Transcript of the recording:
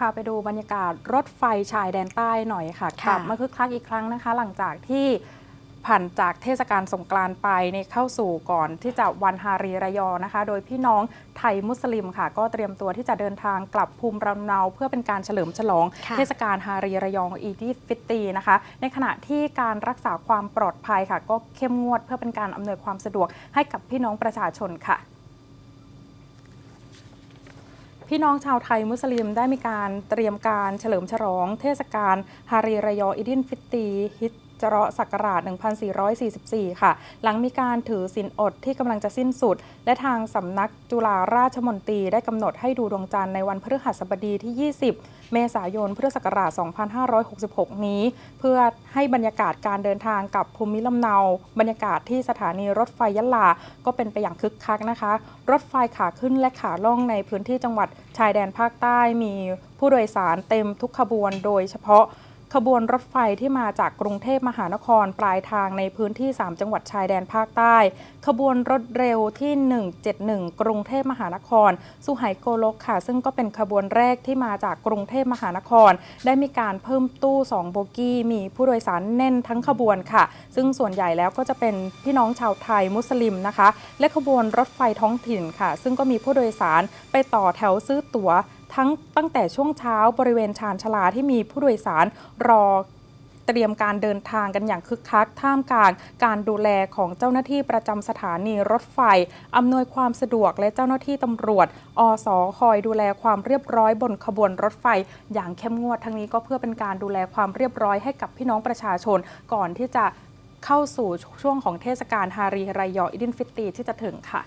พาไปดูบรรยากาศรถไฟชายแดนใต้หน่อยค่ะค่ะกลับมาคึกคักอีกครั้งนะคะ หลังจากที่ผ่านจากเทศกาลสงกรานต์ไปในเข้าสู่ก่อนที่จะวันฮารีระยอนะคะ โดยพี่น้องไทยมุสลิมค่ะ ก็เตรียมตัวที่จะเดินทางกลับภูมิลำเนาเพื่อเป็นการเฉลิมฉลองค่ะเทศกาลฮารีระยองอีดีฟิตตีนะคะ ในขณะที่การรักษาความปลอดภัยค่ะ ก็เข้มงวดเพื่อเป็นการอำนวยความสะดวกให้กับพี่น้องประชาชนค่ะ พี่น้องชาวไทยมุสลิมได้มีการเตรียมการเฉลิมฉลองเทศกาลฮารีรยออิดินฟิตตีฮิต จเราะห์ศักราช 1444 ค่ะ หลังมีการถือศีลอดที่กำลังจะสิ้นสุด และทางสำนักจุฬาราชมนตรีได้กำหนดให้ดูดวงจันทร์ในวันพฤหัสบดีที่ 20 เมษายน พุทธศักราช 2566 นี้ เพื่อให้บรรยากาศการเดินทางกับภูมิลำเนา บรรยากาศที่สถานีรถไฟยะลา ก็เป็นไปอย่างคึกคักนะคะ รถไฟขาขึ้นและขาล่องในพื้นที่จังหวัดชายแดนภาคใต้มีผู้โดยสารเต็มทุกขบวน โดยเฉพาะ ขบวนรถไฟที่มาจากกรุงเทพมหานครปลายทางในพื้นที่ 3 จังหวัดชายแดนภาคใต้ ขบวนรถเร็วที่ 171 กรุงเทพมหานคร สุไหงโกลกค่ะ ซึ่งก็เป็นขบวนแรกที่มาจากกรุงเทพมหานคร ได้มีการเพิ่มตู้ 2 โบกี้ มีผู้โดยสารแน่นทั้งขบวนค่ะ ซึ่งส่วนใหญ่แล้วก็จะเป็นพี่น้องชาวไทยมุสลิมนะคะ และขบวนรถไฟท้องถิ่นค่ะ ซึ่งก็มีผู้โดยสารไปต่อแถวซื้อตั๋ว ทั้งตั้งแต่ช่วงเช้าบริเวณชานชาลาที่มีผู้โดยสารรอเตรียมการเดินทางกันอย่างคึกคัก ท่ามกลางการดูแลของเจ้าหน้าที่ประจำสถานีรถไฟ อำนวยความสะดวกและเจ้าหน้าที่ตำรวจ อสคอยดูแลความเรียบร้อยบนขบวนรถไฟ อย่างเข้มงวดทั้งนี้ก็เพื่อเป็นการดูแลความเรียบร้อยให้กับพี่น้องประชาชน ก่อนที่จะเข้าสู่ช่วงของเทศกาลฮารีรายออิดินฟิตตีที่จะถึงค่ะ